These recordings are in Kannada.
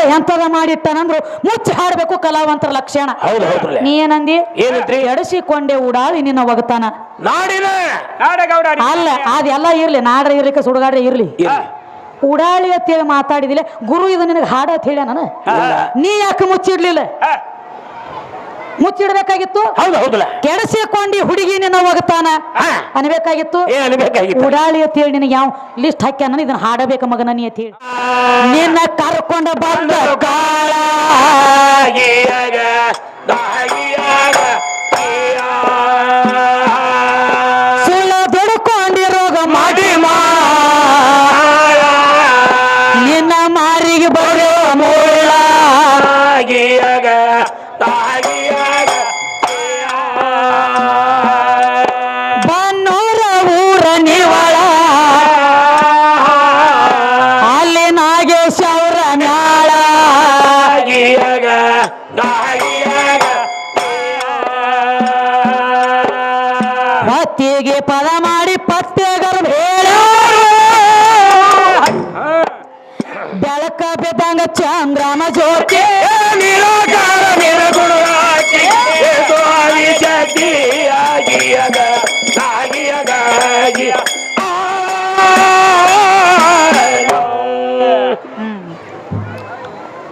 ಒಂದು ಎಂತದ ಮಾಡಿಟ್ಟನಂದ್ರು ಮುಚ್ಚಿ ಹಾಡ್ಬೇಕು ಕಲಾವಂತರ ಲಕ್ಷಣ. ಹೌದು ಹೌದ್ರಲ್ಲ ನೀ ಏನಂದಿ? ಏನಂತ್ರಿ ಎಡಸಿಕೊಂಡೆ ಉಡಾಳಿ ನಿನ್ನ ಒಗತಾನ. ನಾಡಿನ! ನಾಡಗೌಡ ಅಲ್ಲ ಅದೆಲ್ಲ ಇರ್ಲಿ ನಾಡ್ರೆ ಇರ್ಲಿಕ್ಕೆ ಸುಡುಗಾಡ್ರೆ ಇರ್ಲಿ. ಇರ್ಲಿ. ಉಡಾಳಿ ಅಂತೇಳಿ ಮಾತಾಡಿದಿಲ್ಲ ಗುರು ಇದು ನಿನಗೆ ಹಾಡ ಅಂತ ಹೇಳ ನಾನು ನೀ ಯಾಕೆ ಮುಚ್ಚಿಡ್ಲಿಲ್ಲ? ಮುಚ್ಚಿಡ್ಬೇಕಾಗಿತ್ತು? ಹೌದು ಹೌದಲ್ಲ. ಕೆಡಸಿಕೊಂಡಿ ಹುಡುಗಿ ನಿನ್ನ ಒಗತಾನ? ಹಾ. ಅನ್ಬೇಕಾಗಿತ್ತು? ಏ ಅನ್ಬೇಕಾಗಿತ್ತು. ಉಡಾಳಿ ಅಂತ ಹೇಳಿ ನಿನಗೆ ಯಾವ ಲಿಸ್ಟ್ ಹಾಕ್ಯಾನ? ಇದನ್ನ ಹಾಡಬೇಕ ಮಗನ ನೀ ಅಂತ ಹೇಳಿ. ನಿನ್ನ ಕರ್ಕೊಂಡ ಬಂದ ಕಾಳ. ಹೊತ್ತಿಗೆ ಪದ ಮಾಡಿ ಪತ್ತೆಗರ ಹೇಳ. ಬೆಳಕ ಬಿದ್ದಂಗ ಚಂದ್ರನ ಜ್ಯೋತಿ.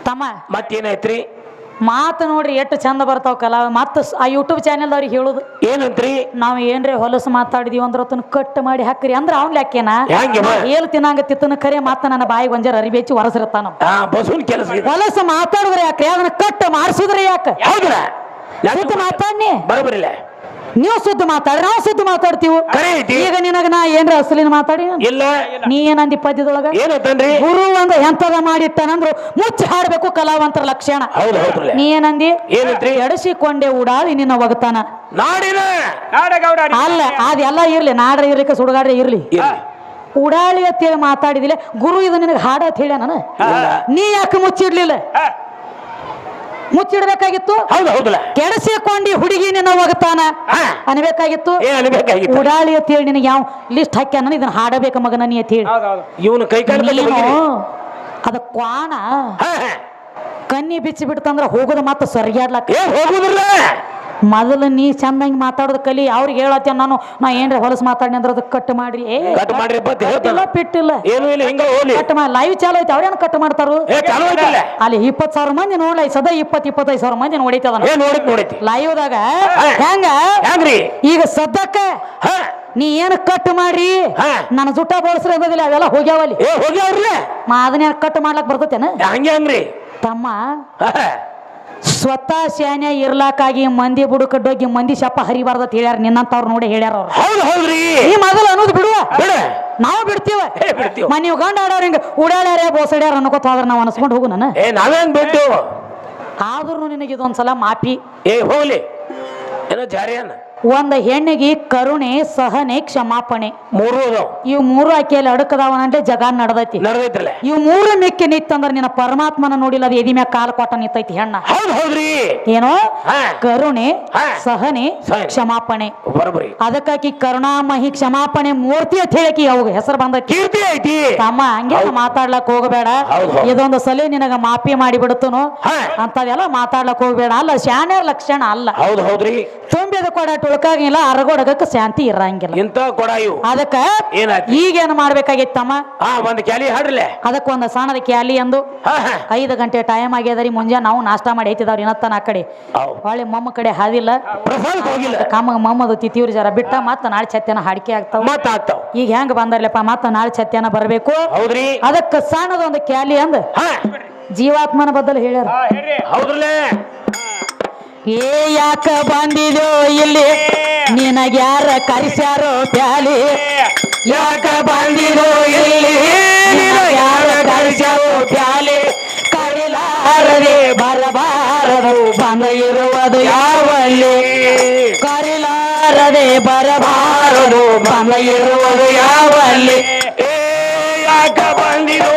ತಮ್ಮ ಮತ್ತೇನಾಯ್ತ್ರಿ ಮಾತು ನೋಡ್ರಿ ಎಷ್ಟು ಚಂದ ಬರ್ತಾವ ಕಲಾ. ಮತ್ತ ಆ ಯೂಟ್ಯೂಬ್ ಚಾನೆಲ್ದವ್ರಿಗೆ ಹೇಳುದು ಏನಂತ್ರಿ? ನಾವು ಏನ್ರಿ ಹೊಲಸು ಮಾತಾಡಿದೀವಿ ಅಂದ್ರ ಅದನ್ನ ಕಟ್ ಮಾಡಿ ಹಾಕ್ರಿ ಅಂದ್ರ ಅವ್ನ್ ಲೆಕ್ಕೇನ? ಹೆಂಗೆ ಏಲ್ ತಿನ್ನಂಗ ತಿತ್ತನ ಕರೆ ಮಾತ ನನ್ನ ಬಾಯಿಗೆ ಒಂಜರ ಅರಿಬೇಚಿ ಹೊರಸಿರ್ತಾನ ಆ ಬಸವನ್ ಕೆಲಸ ಹೊಲಸು ಮಾತಾಡಿದ್ರೆ ಯಾಕ್ರಿ? ಅದನ್ನ ಕಟ್ ಮಾಡಿಸಿದ್ರೆ ಯಾಕೆ? ಮಾತಾಡ್ನಿ. ಬರಬರಿಲ್ಲ ನೀವು ಸುದ್ದಿ ಮಾತಾಡ್ರಿ ನಾವು ಸುದ್ದಿ ಮಾತಾಡ್ತೀವಿ. ಐತಿ ಈಗ ನಿನಗ ನಾ ಏನ್ರ ಅಸಲಿನ ಮಾತಾಡಿ? ಇಲ್ಲ. ನೀ ಏನಂದಿ ಪದ್ಯದೊಳಗ? ಏನಂತನ್ರಿ ಗುರು ಒಂದ ಎಂತದ ಮಾಡಿಟ್ಟನಂದ್ರು ಮುಚ್ಚಿ ಹಾಡ್ಬೇಕು ಕಲಾವಂತರ ಲಕ್ಷಣ. ಹೌದು ಹೌದ್ರಲ್ಲ ನೀ ಏನಂದಿ? ಏನಂತ್ರಿ ಎಡಸಿಕೊಂಡೆ ಉಡಾಳಿ ನಿನ್ನ ಒಗತಾನ. ನಾಡಿನ. ಅಲ್ಲ ಅದೆಲ್ಲ ಇರ್ಲಿ ನಾಡ್ರ ಇರ್ಲಿಕ್ಕೆ ಸುಡುಗಾಡ್ರೆ ಇರ್ಲಿ. ಉಡಾಳಿ ಅಂತೇಳಿ ಮಾತಾಡಿದಿಲ್ಲ. ಗುರು ಇದು ನಿನಗೆ ಹಾಡ ಅಂತ ಹೇಳ ನಾನು. ಇಲ್ಲ. ನೀ ಯಾಕೆ ಮುಚ್ಚಿಡ್ಲಿಲ್ಲ? ಮುಚ್ಚಿಡ್ಬೇಕಾಗಿತ್ತು? ಹೌದು ಹೌದಲ್ಲ. ಕೆಡಸಿಕೊಂಡಿ ಹುಡುಗಿ ನಿನ್ನ ಒಗತಾನ ಹಾ. ಅನ್ಬೇಕಾಗಿತ್ತು? ಏನ್ ಅನ್ಬೇಕಾಗಿತ್ತು. ಉಡಾಳಿ ಅಂತ ಹೇಳಿ ನಿನಗೆ ಯಾವ ಲಿಸ್ಟ್ ಹಾಕ್ಯಾನ ಇದನ್ನ ಹಾಡಬೇಕ ಮಗನ ನೀ ಅಂತ ಹೇಳಿ. ಇವನು ಕೈ ಅದ ಕ್ವಾಣ ಕನ್ನಿ ಬಿಚ್ಚಿ ಬಿಡ್ತಂದ್ರ ಹೋಗೋದು ಮಾತ್ರ ಸರಿಯಾಡ್ಲಕ್ಕ ಹೋಗುದಿಲ್ಲ. ಮೊದಲು ನೀ ಚಂದಂಗ್ ಮಾತಾಡೋದು ಕಲಿ ಅವ್ರಿಗೆ ಹೇಳತ್ತೆ ನಾನು. ನಾ ಏನ್ರ ಹೊಲಸು ಮಾತಾಡಿ ಅಂದ್ರೆ ಅದಕ್ಕೆ ಕಟ್ ಮಾಡ್ರಿ. ಏ ಕಟ್ ಮಾಡ್ರಿ ಬತ್ ಕಟ್ಟಿಲ್ಲ ಹೇಳ್ತಾನ ಪಿಟ್ಟಿಲ್ಲ. ಏನು ಇಲ್ಲ ಹಿಂಗ ಹೋಗ್ಲಿ. ಕಟ್ ಮಾಡಿ ಲೈವ್ ಚಾಲು ಐತೆ ಅವ್ರೇನು ಕಟ್ ಮಾಡ್ತಾರು? ಏ ಚಾಲು ಐತಿಲ್ಲ ಅಲ್ಲಿ ಇಪ್ಪತ್ತು ಸಾವಿರ ಮಂದಿ ನೋಡ್ಲ ಸದಾ ಇಪ್ಪತ್ ಇಪ್ಪತ್ತೈದು ಸಾವಿರ ಮಂದಿ ನೋಡಿತದ ಏ ನೋಡಿತ್ ನೋಡೈತಿ. ಲೈವ್ದಾಗ ಹೆಂಗ? ಹೆಂಗ್ರಿ? ಈಗ ಸದ್ಯಕ್ಕ ನೀ ಏನ್ ಕಟ್ ಮಾಡ್ರಿ. ನನ್ನ ಜುಟ್ಟ ಬಳಸ್ರಿ ಅಂದದಿಲ್ಲ ಅವೆಲ್ಲ ಹೋಗ್ಯಾವಲ್ಲಿ ಏ ಹೋಗ್ಯಾವ್ರಲ್ಲ? ಅದನ್ನ ಕಟ್ ಮಾಡ್ಲಕ್ ಬರ್ತೈತೇನ? ಹಂಗೆ ಹಂಗ್ರಿ. ತಮ್ಮ. ಸ್ವತಃ ಸೇನೆ ಇರ್ಲಾಕಾಗಿ ಮಂದಿ ಬುಡಕಡ್ಡೋಗಿ ಮಂದಿ ಸಪ್ಪ ಹರಿಬಾರ್ದ ಹೇಳ್ಯಾರ. ನಿನ್ನಂತವ್ರು ನೋಡಿ ಹೇಳ್ಯಾರ ಅವ್ರು. ಹೌದು ಹೌದ್ರಿ. ಈ ಮೊದಲು ಅನ್ನೋದು ಬಿಡುವ ಬಿಡ. ನಾವು ಬಿಡ್ತೀವ. ಏ ಬಿಡ್ತೀವಿ. ಮ ಗಂಡ ಆಡೋರು ಹಿಂಗ ಉಡಾಳ್ಯಾರ ಬೋಸಡ್ಯಾರ ಅನ್ಕೋತ ಹೋದ್ರ ನಾವು ಅನ್ಸ್ಕೊಂಡು ಹೋಗು ನಾನು. ಏ ನಾವೇನ್ ಬಿಟ್ಟು? ಆದ್ರೂ ನಿನಗೆ ಇದೊಂದ್ಸಲ ಮಾಪಿ. ಏ ಹೋಗ್ಲಿ. ಏನೋ ಜಾರಿ ಅನ್ನ ಒಂದ ಹೆಣ್ಣಿಗೆ ಕರುಣೆ ಸಹನೆ ಕ್ಷಮಾಪಣೆ. ಮೂರು ಇವ್ ಇವು ಮೂರು ಆಕೆಯಲ್ಲಿ ಅಡಕದಾವನಂటే ಜಗ ನಡದೈತಿ. ನಡೆದೈತ್ರಲ್ಲ ಇವು ಮೂರು ಮೆಕ್ಕೆ ನಿತ್ತಂದ್ರ ನಿನ್ನ ಪರಮಾತ್ಮನ ನೋಡಿಲ್ಲ ಅದು ಎದಿ ಮ್ಯಾಗ ಕಾಲ ಕೊಟ್ಟ ನಿಂತೈತಿ ಹೆಣ್ಣ. ಹೌದು ಹೌದ್ರಿ. ಏನೋ? ಹಾ. ಕರುಣೆ ಹಾ. ಸಹನೆ ಸಹನೆ. ಕ್ಷಮಾಪಣೆ. ಅದಕ್ಕಾಗಿ ಅದಕ್ಕಾಕಿ ಕರುಣಾಮಹಿ ಕ್ಷಮಾಪಣೆ ಮೂರ್ತಿ ಅಂತ ಹೇಳಕಿ ಅವಾಗ ಹೆಸರು ಬಂದ ಕೀರ್ತಿ ಐತಿ. ತಮ್ಮ ಹಂಗೆ ಮಾತಾಡ್ಲಕ್ ಹೋಗಬೇಡ. ಹೌದ್ ಹೌದ್. ಇದೊಂದು ಸಲ ನಿನಗ ಮಾಪಿ ಮಾಡಿ ಬಿಡುತ್ತನು. ಹಾ. ಅಂತದೆಲ್ಲ ಮಾತಾಡ್ಲಕ್ ಹೋಗ್ಬೇಡ. ಅಲ್ಲ ಶಾಣ್ಯರ ಲಕ್ಷಣ ಅಲ್ಲ. ಹೌದು ಹೌದ್ರಿ. ತುಂಬಿದ ಕೊಡ ಟುಳ್ಕಾಗಿಲ್ಲ ಅರಗೊಡಗಕ್ಕೆ ಶಾಂತಿ ಇರಂಗಿಲ್ಲ. ಇಂತ ಕೊಡ ಇವು ಅದಕ್ಕ ಏನಾಯ್ತು? ಈಗೇನು ಮಾಡ್ಬೇಕಾಗಿತ್ತು ತಮ್ಮ ಹಾ ಒಂದ್ ಕ್ಯಾಲಿ ಹಾಡ್ರಲೆ. ಅದಕ್ಕೆ ಒಂದು ಸಣ್ಣದ ಕ್ಯಾಲಿ ಅಂದು. ಹಾ ಹಾ. ಐದು ಗಂಟೆ ಟೈಮ್ ಆಗ್ಯದರಿ ಮುಂಜಾನೆ ನಾವು ನಾಷ್ಟಾ ಮಾಡಿ ಐತಿದವ್ರಿ ಇನ್ನತ್ತನ ಆ ಕಡೆ. ಹೌದ್. ಹೊಳ್ಳಿ ಮೊಮ್ಮ ಕಡೆ ಹಾದಿಲ್ಲ. ಪ್ರಸಾದಕ್ಕೆ ಹೋಗಿಲ್ಲ. ಕಮ್ಮ ಮಮ್ಮದು ತಿತಿವ್ರಿ ಜರ ಬಿಟ್ಟ ಮತ್ತ ನಾಳೆ ಛತ್ಯನ ಹಾಡಿಕೆ ಆಗ್ತಾವ. ಮತ್ತ ಆಗ್ತಾವ್. ಈಗ ಹೆಂಗ್ ಬಂದರ್ಲಪ್ಪ ಮತ್ತ ನಾಳೆ ಛತ್ಯನ ಬರಬೇಕು. ಹೌದ್ರಿ. ಅದಕ್ಕೆ ಸಣ್ಣದ ಒಂದು ಕ್ಯಾಲಿ ಅಂದ್. ಹಾ. ಜೀವಾತ್ಮನ ಬದಲು ಹೇಳ್ಯಾರ. ಹೌದ್ರಲೇ. ಏ, ಯಾಕ ಬಂದಿದೋ ಇಲ್ಲಿ? ನಿನಗ್ಯಾರ ಕರೆಸ್ಯಾರೋ ಪ್ಯಾಲಿ? ಯಾಕ ಬಂದಿದೋ ಇಲ್ಲಿ? ಯಾರ ಕರೆಸ್ಯಾರೋ ಪ್ಯಾಲಿ? ಕರಿಲಾರದೆ ಬರಬಾರದು, ಬಂದ ಇರುವುದು ಯಾವಲ್ಲಿ? ಕರಿಲಾರದೆ ಬರಬಾರದು, ಬಂದ ಇರುವುದು ಯಾವಲ್ಲಿ? ಏ, ಯಾಕ ಬಂದಿರೋ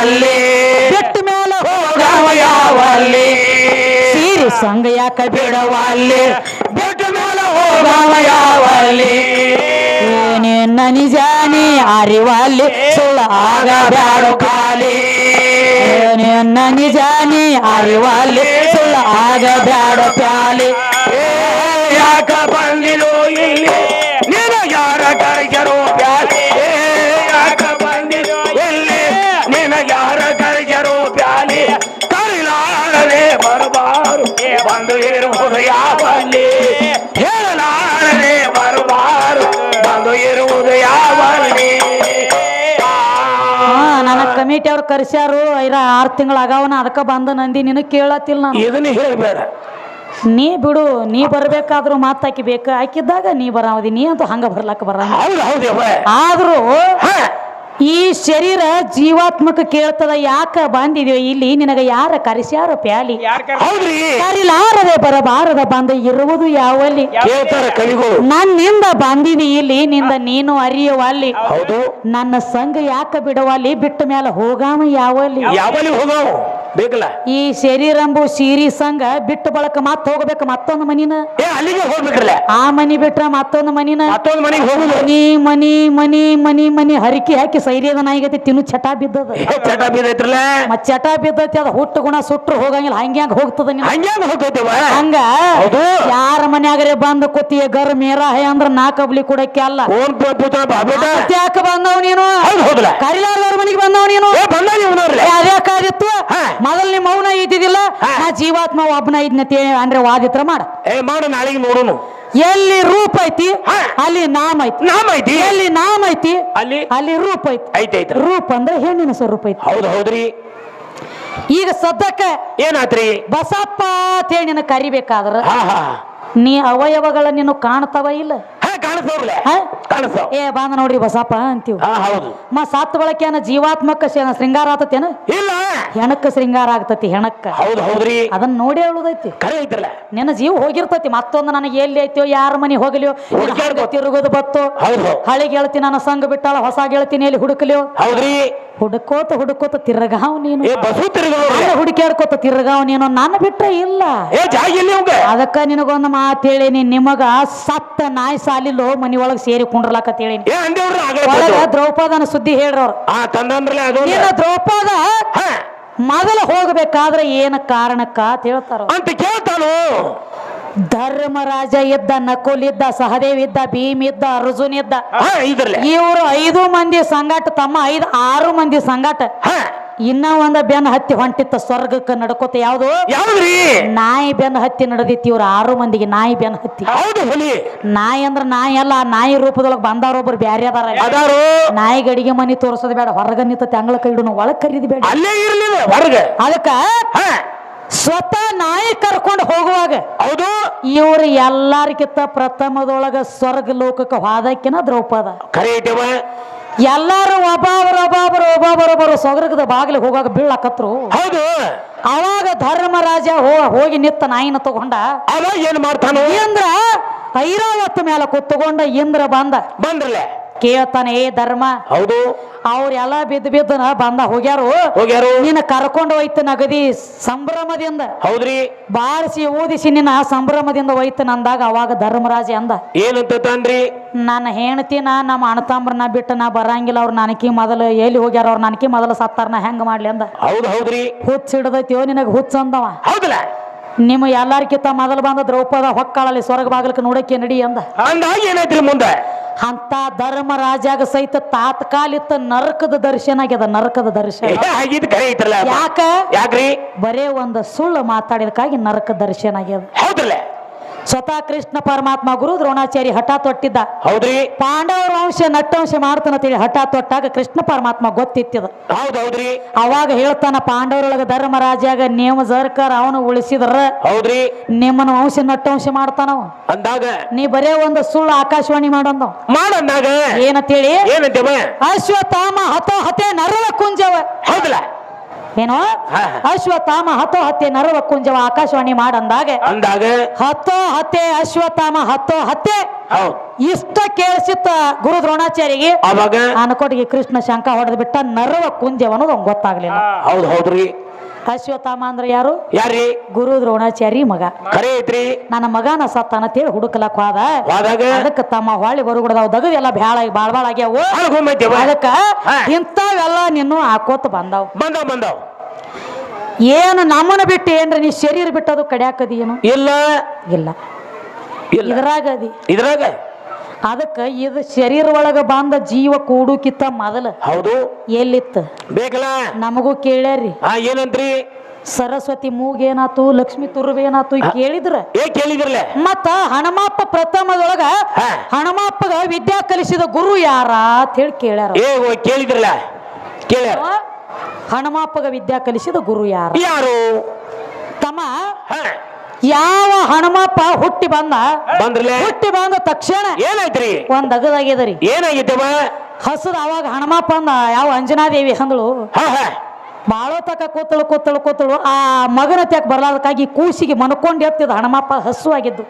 ಬಿಡವಲ್ಲಿ ಬಿಟ್ಟ ಮೇಲೆ ಹೋಗವ ಯಾವಲ್ಲಿ? ಸೀರೆ ಸಂಗ ಯಾಕ ಬಿಡವಲ್ಲಿ? ಬಿಟ್ಟ ಮೇಲೆ ಹೋಗವ ಯಾವಲ್ಲಿ? ಏನೇನ ನಿಜಾನಿ ಅರಿವಲ್ಲಿ ಸುಳ್ಳು ಆಗ ಬ್ಯಾಡು ಖಾಲಿ. ಏನೇನ ನಿಜಾನಿ ಅರಿವಲ್ಲಿ ಸುಳ್ಳು ಆಗ ಬ್ಯಾಡ ಪ್ಯಾಲಿ. ಕಮಿಟಿ ಅವ್ರು ಕರ್ಸ್ಯಾರು ಐರ ಆರು ತಿಂಗಳ ಆಗವನ ಅದಕ್ಕ ಬಂದ ನಂದಿ ನಿನಗೆ ಕೇಳತ್ತಿಲ್ಲ ನಾನು. ಇದನ್ನ ಹೇಳ್ಬೇಡ. ನೀ ಬಿಡು ನೀ ಬರ್ಬೇಕಾದ್ರು ಮಾತ್ ಆಕಿ ಬೇಕ. ಆಕಿದ್ದಾಗ ನೀ ಬರಾವದಿ ನೀ ಅಂತೂ ಹಂಗ ಬರ್ಲಾಕ ಬರ ಹೌದು ಹೌದು ಯವ್ವ. ಆದ್ರೂ ಹಾ. ಈ ಶರೀರ ಜೀವಾತ್ಮಕ ಕೇಳ್ತದ ಯಾಕ ಬಂದಿದ್ಯೋ ಇಲ್ಲಿ ನಿನಗ ಯಾರ ಕರೆಸ್ಯಾರ ಪ್ಯಾಲಿ. ಯಾರ್ ಕರ್ ಹೌದ್ರಿ ಕರಿಲಾರದೆ ಬರಬಾರದ ಬಂದ ಇರುವುದು ಯಾವಲ್ಲಿ? ಕೇಳ್ತಾರ ಕವಿಗಳು. ನನ್ನಿಂದ ಬಂದಿನಿ ಇಲ್ಲಿ ನಿಂದ ನೀನು ಅರಿಯುವಲ್ಲಿ. ಹೌದು. ನನ್ನ ಸಂಘ ಯಾಕ ಬಿಡವಲ್ಲಿ? ಬಿಟ್ಟ ಮೇಲೆ ಹೋಗಾಮ ಯಾವಲ್ಲಿ? ಯಾವಲ್ಲಿ ಹೋಗಾವು ಬೇಕಲ್ಲ? ಈ ಶರೀರಂಬು ಸೀರಿ ಸಂಘ ಬಿಟ್ಟು ಬಳಕ ಮತ್ತೆ ಹೋಗ್ಬೇಕು ಮತ್ತೊಂದು ಮನಿನ. ಏ ಅಲ್ಲಿಗೆ ಹೋಗ್ಬೇಕಲ್ಲ ಆ ಮನಿ ಬಿಟ್ರ ಮತ್ತೊಂದು ಮನಿನ. ಮತ್ತೊಂದು ಮನಿಗೆ ಹೋಗುದು? ಮನಿ ಮನಿ ಮನಿ ಮನಿ ಮನಿ ಹರಿಕೆ ಹಾಕಿ ಸೈರ್ಯದ ನಾಯಿಗತಿ ತಿನ್ನು ಚಟ ಬಿದ್ದದ. ಚಟ ಬಿದ್ದೈತ್ರಲ್ಲ? ಮತ್ ಚಟ ಬಿದ್ದೈತಿ ಅದ ಹುಟ್ಟು ಗುಣ ಸುಟ್ರು ಹೋಗಂಗಿಲ್ಲ ಹಂಗ್ಯಾಂಗ ಹೋಗ್ತದ ನಿನ್ನ ಹಂಗ್ಯಾಂಗ ಹೋಗ್ತೈತಿವ ಹಂಗ? ಯಾರ ಮನ್ಯಾಗರೆ ಬಂದು ಕೂತಿಯ ಗರ್ ಮೇರ ಹೇ ಅಂದ್ರ ನಾ ಕಬ್ಲಿ ಕೊಡಕ್ಕೆ ಅಲ್ಲ. ಯಾಕ ಬಂದವ್ ನೀನು? ಕರಿಲಾರ್ದವ್ರ ಮನಿಗೆ ಬಂದವ್ ನೀನು? ಅದೇ ಕಾರ್ಯತ್ವ. ಮೊದಲ್ ನಿಮ್ಮ ಮೌನ ಇದ್ದಿದ್ದಿಲ್ಲ. ನಾ ಜೀವಾತ್ಮ ಒಬ್ಬನ ಇದ್ನತಿ ಅಂದ್ರೆ ವಾದಿತ್ರ ಮಾಡ. ಏ ಮಾಡು ನಾಳೆಗೆ ನೋಡುನು. ಎಲ್ಲಿ ರೂಪ ಐತಿ ಅಲ್ಲಿ ನಾಮ ಐತಿ. ನಾಮ ಐತಿ. ಎಲ್ಲಿ ನಾಮ ಐತಿ ಅಲ್ಲಿ? ಅಲ್ಲಿ ರೂಪ ಐತಿ. ಐತಿ ಐತೆ. ರೂಪ ಅಂದ್ರೆ ಹೆಣ್ಣಿನ ಸ್ವರೂಪ ಐತಿ. ಹೌದು ಹೌದ್ರಿ. ಈಗ ಸದ್ಯಕ್ಕೆ ಏನಾದ್ರಿ ಬಸಪ್ಪ ಅಂತ ಹೇಳಿ ನಿನ್ನ ಕರಿಬೇಕಾದ್ರ ನೀ ಅವಯವಗಳ ನೀನು ಕಾಣ್ತಾವ ಇಲ್ಲ? ಏ ಬಾಂದ ನೋಡ್ರಿ ಬಸಪ್ಪ ಅಂತೀವಿ. ಮ ಸತ್ ಬಳಕೆ ಜೀವಾತ್ಮಕ ಶೃಂಗಾರ ಆತತೇನ? ಇಲ್ಲ. ಹೆಣಕ್ಕ ಶೃಂಗಾರ ಆಗ್ತತಿ ಹೆಣಕ್ಕ. ಹೌದು ಹೌದ್ರಿ. ಅದನ್ನ ನೋಡಿ ಹೇಳುದೈತಿ ಕರೆ ಐತ್ರಲ್ಲ. ನಿನ್ನ ಜೀವ ಹೋಗಿರ್ತೈತಿ ಮತ್ತೊಂದು ನನಗೆ ಎಲ್ಲಿ ಐತಿಯೋ ಯಾರ ಮನೆ ಹೋಗಲಿಯೋ. ತಿರುಗೋದು ಬತ್ತೋ ಹೌದು. ಹಳಿ ಗೆಳತಿ ನನ್ನ ಸಂಘ ಬಿಟ್ಟಾಳ ಹೊಸ ಗೆಳತಿನ ಎಲ್ಲಿ ಹುಡುಕಲಿಯೋ. ಹೌದ್ರಿ. ಹುಡುಕೋತ ಹುಡುಕೋತ ತಿರ್ಗಾವ್ ನೀನು. ಹುಡುಕ್ಯಾಡ್ಕೋತ ತಿರ್ಗಾವ್ ನೀನು ನನ್ನ ಬಿಟ್ರೆ ಇಲ್ಲ. ಅದಕ್ಕ ನಿನಗೊಂದು ಮಾತು ಹೇಳೀನಿ ನಿಮಗ ಸತ್ತ ನಾಯಿ ಸಾಲಿಲ್ಲೋ ಮನಿ ಒಳಗ್ ಸೇರಿ ಕುಂಡ್ರಲಾಕತ್ ಹೇಳೀನಿ ಒಳಗ ದ್ರೌಪದನ ಸುದ್ದಿ ಹೇಳ್ರವ್ರು. ದ್ರೌಪದ ಮೊದಲು ಹೋಗಬೇಕಾದ್ರೆ ಏನ ಕಾರಣಕ್ಕ ಅಂತ ಹೇಳ್ತಾರ? ಅಂತ ಕೇಳ್ತಾನು? ಧರ್ಮರಾಜ ಇದ್ದ ನಕುಲ್ ಇದ್ದ ಸಹದೇವ್ ಇದ್ದ ಭೀಮ್ ಇದ್ದ ಅರ್ಜುನ್ ಇದ್ದ. ಇವರು ಐದು ಮಂದಿ ಸಂಗಾಟ ತಮ್ಮ ಐದು ಆರು ಮಂದಿ ಸಂಗಾಟ ಇನ್ನ ಒಂದ ಬೆನ್ನ ಹತ್ತಿ ಹೊಂಟಿತ್ತ ಸ್ವರ್ಗಕ್ಕೆ ನಡ್ಕೋತ ಯಾವ್ದು? ಯಾವ್ದ್ರಿ? ನಾಯಿ ಬೆನ್ನ ಹತ್ತಿ ನಡೆದಿತ್ತು ಇವ್ರ ಆರು ಮಂದಿಗೆ ನಾಯಿ ಬೆನ್ನ ಹತ್ತಿ. ಹೌದು ಹುಲಿ. ನಾಯಿ ಅಂದ್ರ ನಾಯಿ ಅಲ್ಲ ಆ ನಾಯಿ ರೂಪದೊಳಗೆ ಬಂದವ್ರೊಬ್ರು ಬ್ಯಾರೆ ಅದಾರ. ನಾಯಿ ಗಡಿಗೆ ಮನಿ ತೋರ್ಸೋದ್ ಬೇಡ ಹೊರಗ ನಿಂತ ತಂಗಳ ಕೈ ಹಿಡಿದು ಒಳಗ್ ಕರೀದ್ ಬೇಡ. ಅಲ್ಲೇ ಇರ್ಲಿಲ್ಲ ಹೊರಗ. ಅದಕ್ಕ ಹಾ. ಸ್ವತಃ ನಾಯಿ ಕರ್ಕೊಂಡು ಹೋಗುವಾಗ ಹೌದು. ಇವ್ರು ಎಲ್ಲಾರ್ಕಿಂತ ಪ್ರಥಮದೊಳಗ ಸ್ವರ್ಗ ಲೋಕಕ್ಕೆ ಹೋದಕ್ಕಿನ ದ್ರೌಪದ. ಕರೆ ಐತೆವ ಎಲ್ಲಾರು ಒಬ್ಬೊಬ್ರು ಒಬ್ಬೊಬ್ರು ಒಬ್ಬೊಬ್ಬರೊಬ್ಬರು ಸ್ವರ್ಗದ ಬಾಗಿಲಿಗೆ ಹೋಗಾಗ ಬೀಳಾಕತ್ರು. ಹೌದು. ಅವಾಗ ಧರ್ಮರಾಜ ಹೋ ಹೋಗಿ ನಿತ್ತ ನಾಯಿನ ತಗೊಂಡ. ಅವ ಏನ್ ಮಾಡ್ತಾನೆ? ಇಂದ್ರ ಐರಾವತ್ ಮೇಲೆ ಕುತ್ತುಕೊಂಡ ಇಂದ್ರ ಬಂದ. ಬಂದ್ರಲ್ಲ ಕೇಳ್ತಾನೆ ಏ ಧರ್ಮ ಹೌದು. ಅವ್ರೆಲ್ಲ ಬಿದ್ದು ಬಿದ್ದನ ಬಂದ ಹೋಗ್ಯಾರು. ಹೋಗ್ಯಾರು. ನಿನ್ನ ಕರ್ಕೊಂಡು ಹೋಯ್ತು ನಗದಿ ಸಂಭ್ರಮದಿಂದ. ಹೌದ್ರಿ. ಬಾರಿಸಿ ಊದಿಸಿ ನಿನ್ನ ಸಂಭ್ರಮದಿಂದ ಹೋಯ್ತು ನಂದಾಗ ಅವಾಗ ಧರ್ಮರಾಜ ಅಂದ ಏನಂತ ನನ್ನ ನನ್ನ ನಾ ನಮ್ಮ ಅಣ್ಣತಂಬ್ರನ್ನ ಬಿಟ್ಟು ನಾ ಬರಂಗಿಲ್ಲ. ಅವ್ರು ನನಕಿ ಮೊದಲು ಎಲ್ಲಿ ಹೋಗ್ಯಾರ ಅವ್ರ ನನಕಿ ಮೊದಲು ಸತ್ತಾರ ನಾ ಹೆಂಗ ಮಾಡ್ಲಿ? ಅಂದ. ಹೌದು ಹೌದ್ರಿ. ಹುಚ್ಚ ಹಿಡ್ದೈತಿಯೋ ನಿನಗೆ ಹುಚ್ಚ ಅಂದವ. ಹೌದಲ್ಲ ನಿಮ್ಮ ಎಲ್ಲಾರ್ಕಿಂತ ಮೊದಲು ಬಂದ ದ್ರೌಪದ ಹೊಕ್ಕಾಳಲ್ಲಿ ಸ್ವರ್ಗ ಬಾಗಲಕ್ಕೆ ನೋಡಕ್ಕೆ ನಡಿ ಅಂದ. ಹಂಗಾಗಿ ಏನೈತ್ರಿ ಮುಂದೆ? ಅಂತ ಧರ್ಮರಾಜಾಗ ಸಹಿತ ತಾತ್ಕಾಲಿಕ ನರಕದ ದರ್ಶನ ಆಗ್ಯದ ನರಕದ ದರ್ಶನ. ಕರೆ ಐತ್ರಲ್ಲ. ಯಾಕ? ಯಾಕ್ರಿ? ಬರೇ ಒಂದು ಸುಳ್ಳು ಮಾತಾಡಿದಕ್ಕಾಗಿ ನರಕ ದರ್ಶನ ಆಗ್ಯದ. ಹೌದಲ್ಲ ಸ್ವತಃ ಕೃಷ್ಣ ಪರಮಾತ್ಮ ಗುರು ದ್ರೋಣಾಚಾರಿ ಹಠ ತೊಟ್ಟಿದ್ದ. ಹೌದ್ರಿ. ಪಾಂಡವರ ವಂಶ ನಟ್ಟವಂಶ ಮಾಡ್ತಾನಂತೇಳಿ ಹಠ ತೊಟ್ಟಾಗ ಕೃಷ್ಣ ಪರಮಾತ್ಮ ಗೊತ್ತಿತ್ತದ ಹೌದ್ ಹೌದ್ರಿ ಅವಾಗ ಹೇಳ್ತಾನ ಪಾಂಡವರೊಳಗ ಧರ್ಮರಾಜಾಗ ನೇಮ ಜರ್ಕರ್ ಅವನು ಉಳಿಸಿದ್ರ. ಹೌದ್ರಿ. ನಿಮ್ಮನ ವಂಶ ನಟ್ಟವಂಶ ಮಾಡ್ತಾನವ ಅಂದಾಗ? ನೀ ಬರೇ ಒಂದು ಸುಳ್ಳು ಆಕಾಶವಾಣಿ ಮಾಡಂದ. ಮಾಡಂದಾಗ ಏನಂತೇಳಿ? ಏನಂತೇವ? ಅಶ್ವತ್ಥಾಮ ಹತ ಹತೆ ನರಳ ಕುಂಜವ. ಹೌದಲ್ಲ ಏನೋ. ಅಶ್ವತ್ಥಾಮ ಹತ್ತೋ ಹತ್ತೆ ನರವ ಕುಂಜವ ಆಕಾಶವಾಣಿ ಮಾಡಂದಾಗ. ಅಂದಾಗ? ಹತ್ತೋ ಹತ್ತೆ ಅಶ್ವತ್ಥಾಮ ಹತ್ತೋ ಹತ್ತೆ ಇಷ್ಟ ಕೇಳಿಸಿತ್ತ ಗುರು ದ್ರೋಣಾಚಾರ್ಯಗೆ. ಅವಾಗ ಅನ್ಕೊಟ್ಟಿಗೆ ಕೃಷ್ಣ ಶಂಕ ಹೊಡೆದ್ ಬಿಟ್ಟ ನರವ ಅವ್ನ್ ಗೊತ್ತಾಗ್ಲಿಲ್ಲ. ಹೌದ್ ಹೌದ್ರಿ. ಅಶ್ವತ್ಥಾಮ ಅಂದ್ರೆ ಯಾರು? ಯಾರಿ ಗುರು ದ್ರೋಣಾಚಾರಿ ಮಗ. ಕರೆ ಐತ್ರಿ. ನನ್ನ ಮಗನ ಸತ್ತಾನ ಅಂತೇಳಿ ಹುಡುಕಲಕ್ ಹೋದ. ಹೋದಾಗ? ಅದಕ್ಕ ತಮ್ಮ ಹೊಳ್ಳಿ ಬರುಗುಡದಾವ್ ದಗದ್ ಎಲ್ಲ ಬ್ಯಾಳ ಬಾಳ್ ಬಾಳ್ ಆಗ್ಯಾವು. ಅದಕ್ಕ ಹಾ. ಇಂಥವೆಲ್ಲ ನಿನ್ನೂ ಹಾಕೋತ ಬಂದಾವ್. ಬಂದವ್ ಬಂದವ್. ಏನು ನಮ್ಮನ್ನ ಬಿಟ್ಟು ಏನ್ರಿ ನೀ ಶರೀರ ಬಿಟ್ಟದು ಕಡ್ಯಾಕದಿ ಏನು? ಇಲ್ಲ. ಇಲ್ಲ. ಇಲ್ಲ. ಇದ್ರಾಗದಿ ಇದ್ರಾಗ? ಅದಕ್ಕ ಇದು ಶರೀರ ಒಳಗ ಬಂದ ಜೀವ ಕೂಡುಕಿತ್ತ ಮೊದಲ. ಹೌದು. ಎಲ್ಲಿತ್ತ? ಬೇಕಲ್ಲ? ನಮಗೂ ಕೇಳ್ಯಾರಿ. ಹಾ ಏನಂತ್ರಿ? ಸರಸ್ವತಿ ಮೂಗೇನಾತು ಲಕ್ಷ್ಮಿ ತುರ್ವೇನಾತು ಕೇಳಿದ್ರ? ಏ ಕೇಳಿದ್ರಲ್ಲ? ಮತ್ತ ಹನುಮಪ್ಪ ಪ್ರಥಮದೊಳಗ ಹಾ. ಹನುಮಪ್ಪಗ ವಿದ್ಯಾ ಕಲಿಸಿದ ಗುರು ಯಾರ ಅಂತ ಹೇಳಿ ಕೇಳ್ಯಾರ. ಏ ಓ, ಕೇಳಿದ್ರಲ್ಲ? ಕೇಳ್ಯಾರ. ಹನುಮಪ್ಪಗ ವಿದ್ಯಾ ಕಲಿಸಿದ ಗುರು ಯಾರು? ಯಾರು? ತಮ್ಮ ಹಾ. ಯಾವ ಹನುಮಪ್ಪ ಹುಟ್ಟಿ ಬಂದ? ಬಂದ್ರಲ್ಲ ಹುಟ್ಟಿ ಬಂದ ತಕ್ಷಣ ಏನಾಯ್ತ್ರಿ? ಒಂದ್ ಅಗದಾಗಿದ್ರಿ ಏನಾಗಿತ್ತವ ಹಸದ ಅವಾಗ ಹನುಮಪ್ಪ ಅಂದ ಯಾವ ಅಂಜನಾದೇವಿ ಅಂದಳು ಬಾಳೋ ತಕ ಕೂತಳು ಕೂತಳು ಕೂತಳು ಆ ಮಗನ ತ್ಯಾಕ್ ಬರ್ಲಾದಕ್ಕಾಗಿ ಕೂಸಿಗೆ ಮನ್ಕೊಂಡು ಎತ್ತಿದ ಹಣಮಪ್ಪ ಹಸು ಆಗಿದ್ದು.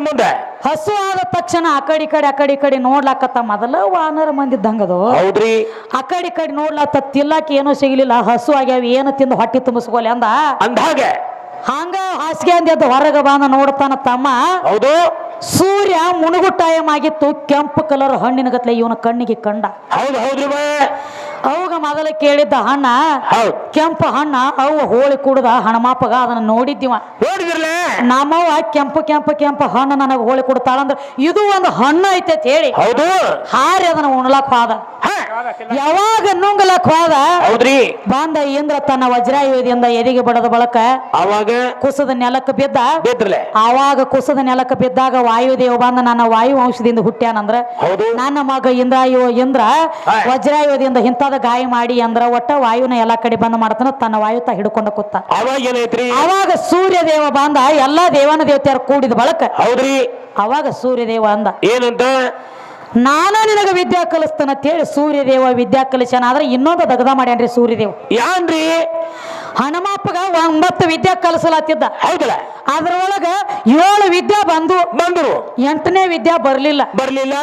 ಮುಂದೆ? ಹಸು ಆದ ತಕ್ಷಣ ಆ ಕಡೆ ಕಡೆ ಆ ಕಡೆ ಕಡೆ ನೋಡ್ಲಾಕತ್ತ ಮೊದಲ ವಾನರ ಮಂದಿದ್ದಂಗದು ಹೌದ್ರಿ. ಆ ಕಡೆ ಕಡೆ ನೋಡ್ಲಾತ ತಿಲ್ಲಕ್ಕೆ ಏನೂ ಸಿಗ್ಲಿಲ್ಲ ಹಸು ಆಗ್ಯಾವ ಏನು ತಿಂದು ಹೊಟ್ಟಿ ತುಂಬಿಸ್ಕೊಲಿ ಅಂದ? ಅಂದಾಗ ಹಂಗ ಹಾಸಿಗೆ ಅಂದ್ಯದ್ದು ಹೊರಗೆ ಬಂದ ನೋಡ್ತಾನ ತಮ್ಮ. ಹೌದು. ಸೂರ್ಯ ಮುಣುಗುಟ್ಟಾಯಂ ಆಗಿತ್ತು ಕೆಂಪು ಕಲರ್ ಹಣ್ಣಿನ ಗತ್ಲೆ ಇವನ ಕಣ್ಣಿಗೆ ಕಂಡ. ಹೌದು ಹೌದ್ರಿ ಅವಾಗ ಮೊದಲ ಕೇಳಿದ್ದ ಹಣ್ಣ ಹೌದು. ಕೆಂಪು ಹಣ್ಣ ಅವು ಹೋಳಿ ಕುಡ್ದ ಹಣಮಾಪಗ ಅದನ್ನ ನೋಡಿದ್ದೀವ. ನೋಡಿದ್ರಲ್ಲ ನಮ್ಮವ್ವ ಕೆಂಪು ಕೆಂಪು ಕೆಂಪು ಹಣ್ಣು ನನಗೆ ಹೋಳಿ ಕುಡ್ತಾಳಂದ್ರ ಇದು ಒಂದು ಹಣ್ಣು ಐತೆ ಅಂತ ಹೇಳಿ. ಹೌದು. ಹಾರಿ ಅದನ್ನ ಉಣ್ಲಕ್ ಹೋದ. ಹಾ. ಯಾವಾಗ ನುಂಗ್ಲಕ್ ಹೋದ? ಹೌದ್ರಿ. ಬಂದ ಇಂದ್ರ ತನ್ನ ವಜ್ರಾಯುಧದಿಂದ ಎದೆಗೆ ಬಡದ ಬಳಕ ಅವಾಗ ಕುಸದ ನೆಲಕ್ಕೆ ಬಿದ್ದ? ಬಿದ್ರಲ್ಲ ಆವಾಗ ಕುಸದ ನೆಲಕ್ಕೆ ಬಿದ್ದಾಗ ವಾಯುದೇವ ಬಂದ ನನ್ನ ವಾಯು ಅಂಶದಿಂದ ಹುಟ್ಟ್ಯಾನಂದ್ರ? ನನ್ನ ಮಗ ಇಂದ್ರಾಯು ಇಂದ್ರ. ವಜ್ರಾಯುಧದಿಂದ ಇಂಥದ ಗಾಯ ಮಾಡಿ ಅಂದ್ರ ಒಟ್ಟ ವಾಯುನ ಎಲ್ಲಾ ಕಡೆ ಬಂದ್ ಮಾಡ್ತಾನ ತನ್ನ ವಾಯುತ ಹಿಡ್ಕೊಂಡ ಕೂತ. ಅವಾಗ ಏನೈತ್ರಿ ಅವಾಗ ಸೂರ್ಯ ದೇವ ಬಂದ ಎಲ್ಲಾ ದೇವನ ದೇವತೆಯರು ಕೂಡಿದ ಬಳಕ. ಹೌದ್ರಿ. ಅವಾಗ ಸೂರ್ಯದೇವ ಅಂದ ಏನಂತ? ನಾನ ನಿನಗ ವಿದ್ಯಾ ಕಲಿಸ್ತಾನ ಅಂತೇಳಿ ಸೂರ್ಯದೇವ ವಿದ್ಯಾ ಕಲಿಸ್ಯಾನ. ಆದ್ರೆ ಇನ್ನೊಂದು ದಗದ ಮಾಡ್ಯಾನ್ರಿ ಸೂರ್ಯದೇವ. ಯಾನ್ರಿ? ಹನುಮಪ್ಪಗ ಒಂಬತ್ತು ವಿದ್ಯಾ ಕಲಿಸಲಾತಿದ್ದ. ಹೌದಲ್ಲ? ಅದ್ರೊಳಗ ಏಳು ವಿದ್ಯಾ ಬಂದು ಬಂದ್ರು. ಎಂಟನೇ ವಿದ್ಯಾ ಬರ್ಲಿಲ್ಲ. ಬರ್ಲಿಲ್ಲ.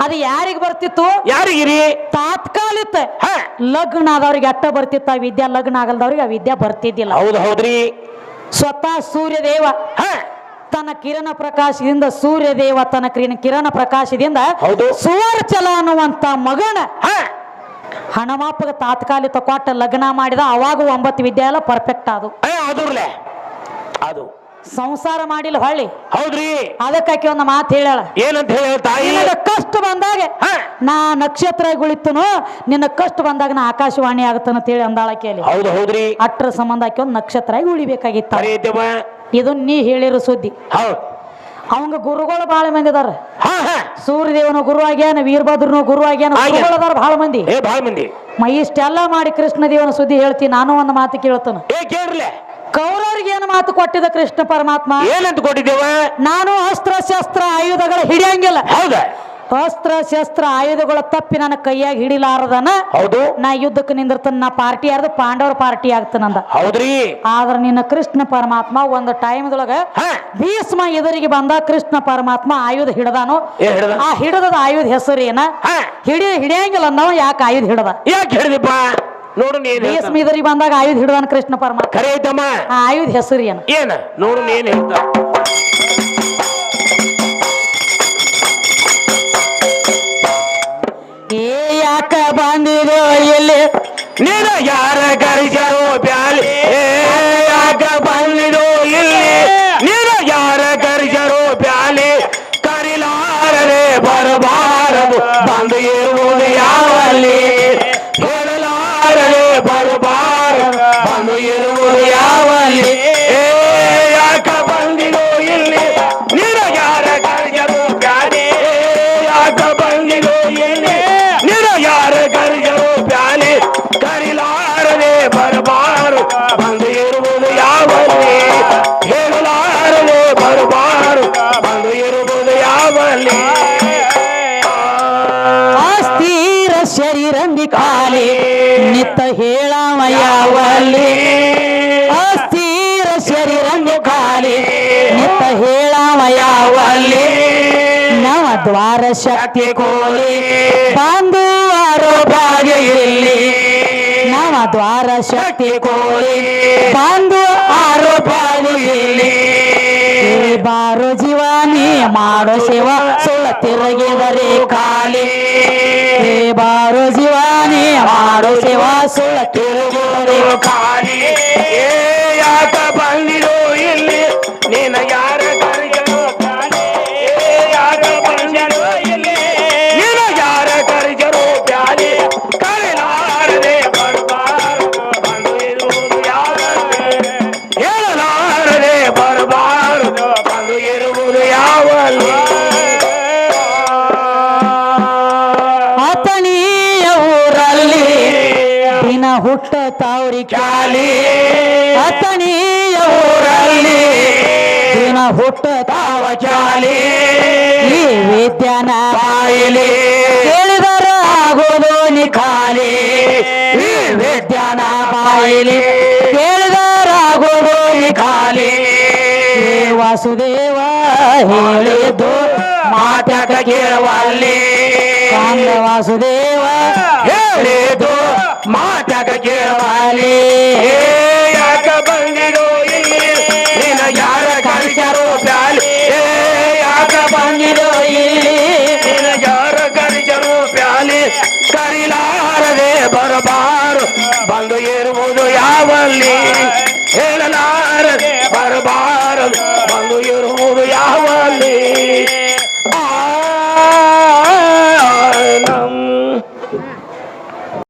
ಅದು ಯಾರಿಗೆ ಬರ್ತಿತ್ತು? ಯಾರಿಗಿರಿ? ತಾತ್ಕಾಲಿಕ ಹಾ. ಲಗ್ನ ಆದವ್ರಿಗೆ ಅಟ್ಟ ಬರ್ತಿತ್ತ. ಆ ವಿದ್ಯಾ ಲಗ್ನ ಆಗಲ್ದವ್ರಿಗೆ ಆ ವಿದ್ಯಾ ಬರ್ತಿದ್ದಿಲ್ಲ. ಹೌದು ಹೌದ್ರಿ. ಸ್ವತಃ ಸೂರ್ಯದೇವ ಹಾ. ತನ್ನ ಕಿರಣ ಪ್ರಕಾಶದಿಂದ ಸೂರ್ಯದೇವ ತನ್ನ ಕಿರಣ ಕಿರಣ ಪ್ರಕಾಶದಿಂದ ಹೌದು. ಸುವರ್ಚಲ ಅನ್ನುವಂತ ಮಗನ ಹಣಮಾಪಗ ತಾತ್ಕಾಲಿಕ ಕೊಟ್ಟ ಲಗ್ನ ಮಾಡಿದ ಅವಾಗ ಒಂಬತ್ತು ವಿದ್ಯೆ ಎಲ್ಲ ಪರ್ಫೆಕ್ಟ್ ಅದು. ಏ ಅದುರ್ಲೆ ಅದು. ಸಂಸಾರ ಮಾಡಿಲ್ಲ ಹೊಳ್ಳಿ. ಹೌದ್ರಿ. ಅದಕ್ಕಾಕಿ ಒಂದು ಮಾತು ಹೇಳಾಳ. ಏನಂತ ಹೇಳ ತಾಯಿ? ನಿನಗ ಕಷ್ಟ ಬಂದಾಗ ಹಾ. ನಾ ನಕ್ಷತ್ರಗುಳಿತನು ನಿನ್ನ ಕಷ್ಟ ಬಂದಾಗ ನಾ ಆಕಾಶವಾಣಿ ಆಗತ್ತನ ಅಂತೇಳಿ ಅಂದಾಳ ಕೇಳಿ. ಹೌದು ಹೌದ್ರಿ. ಅಟ್ರ ಸಂಬಂಧ ಆಕಿ ಒಂದು ನಕ್ಷತ್ರ ಆಗಿ ಉಳಿಬೇಕಾಗಿತ್ತ. ಐತೆಮ್ಮ ಇದು ನೀ ಹೇಳಿರೋ ಸುದ್ದಿ. ಹೌದು. ಅವಂಗ ಗುರುಗಳು ಬಹಳ ಮಂದಿ ಅದಾರ. ಸೂರ್ಯದೇವನ ಗುರು ಆಗ್ಯಾನ ವೀರಭದ್ರನು ಗುರು ಆಗ್ಯಾನ. ಗುರುಗಳು ಅದಾರ ಬಹಳ ಮಂದಿ. ಏ ಮಂದಿ. ಮ ಇಷ್ಟೆಲ್ಲ ಮಾಡಿ ಕೃಷ್ಣ ದೇವನ ಸುದ್ದಿ ಹೇಳ್ತೀನಿ ನಾನು ಒಂದು ಮಾತು ಕೇಳ್ತಾನ. ಏ ಕೇಳ್ರಲೆ. ಕೌರವರಿಗೆ ಏನು ಮಾತು ಕೊಟ್ಟಿದ ಕೃಷ್ಣ ಪರಮಾತ್ಮ? ಏನಂತ ಕೊಟ್ಟಿದ್ದೇವ? ನಾನು ಅಸ್ತ್ರ ಶಸ್ತ್ರ ಆಯುಧಗಳ ಹಿಡಿಯಂಗಿಲ್ಲ. ಹೌದ? ಅಸ್ತ್ರ ಶಸ್ತ್ರ ಆಯುಧಗಳ ತಪ್ಪಿ ನನ್ನ ಕೈಯಾಗ ಹಿಡಿಲಾರದನ ಹೌದು. ನಾ ಯುದ್ಧಕ್ಕೆ ನಿಂದಿರ್ತನ. ನಾ ಪಾರ್ಟಿ ಯಾರ್ದು ಪಾಂಡವರ ಪಾರ್ಟಿ ಆಗ್ತನಂದ ಹೌದ್ರಿ. ಆದ್ರ ನಿನ್ನ ಕೃಷ್ಣ ಪರಮಾತ್ಮ ಒಂದು ಟೈಮ್ದೊಳಗ ಭೀಸ್ಮ ಭೀಷ್ಮ ಎದುರಿಗೆ ಬಂದ ಕೃಷ್ಣ ಪರಮಾತ್ಮ ಆಯುಧ ಹಿಡದಾನು? ಹಿಡ್ದ? ಆ ಹಿಡದ ಆಯುಧ ಹೆಸರು ಏನ? ಹಾ. ಹಿಡಿ ಹಿಡಿಯಂಗಿಲ್ಲ ನಾವು ಯಾಕೆ ಆಯುಧ ಹಿಡದ? ಯಾಕೆ ಹಿಡಿದಿಪ್ಪ? ನೋಡು ನೀನ್ ಭೀಷ್ಮ ಎದುರಿಗೆ ಬಂದಾಗ ಆಯುಧ ಹಿಡದಾನ ಕೃಷ್ಣ ಪರಮಾತ್ಮ. ಐತಮ್ಮ. ಆ ಆಯುಧ ಹೆಸರು ಏನು? ಏನ? ನೋಡು ನೀನ್ ಹೇಳ್ತ. ಬಂದಿರೋ ಇಲ್ಲಿ? ನೀನ ಯಾರ ಕರಿಸರು ಬ್ಯಾಲಿ ದ್ವಾರ ಶಕ್ತಿ ಕೋಲಿ ಬಂಧುವಾರು ಭಾಗ್ಯ ಇಲ್ಲಿ. ನಮ್ಮ ದ್ವಾರ ಶಕ್ತಿ ಕೋಲಿ ಬಂದು ಆರು ಭಾಗ್ಯ ಇಲ್ಲಿ. ಬಾರು ಜೀವಾನಿ ಮಾಡೋ ಶಿವ ಸುಳ್ಳ ತಿರುಗಿದರೆ ಖಾಲಿ. ಬಾರು ಜೀವನಿ ಮಾಡೋ ಸುಳ ಸುಳ್ಳ ಹುಟ್ಟ ತಾವ್ರಿ ಚಾಲಿ ಅತಣಿಯ ಊರಲ್ಲಿ ದಿನ ಹುಟ್ಟ ತಾವ ಚಾಲಿ ಈ ವಿದ್ಯಾನ ಬಾಯಿಲಿ ಕೇಳಿದರ ಆಗೋದು ನಿ ಖಾಲಿ ಈ ವಿದ್ಯಾನ ಬಾಯಿಲಿ ಕೇಳಿದರ ಆಗೋದು ನಿ ಖಾಲಿ ಏ ವಾಸುದೇವ ಹೇಳಿದ್ದು ಮಾತಕ ಕೇಳುವಲ್ಲಿ ವಾಸುದೇವ ಹೇಳಿದು ಮಾತಕ ಕೇಳವಲ್ಲಿ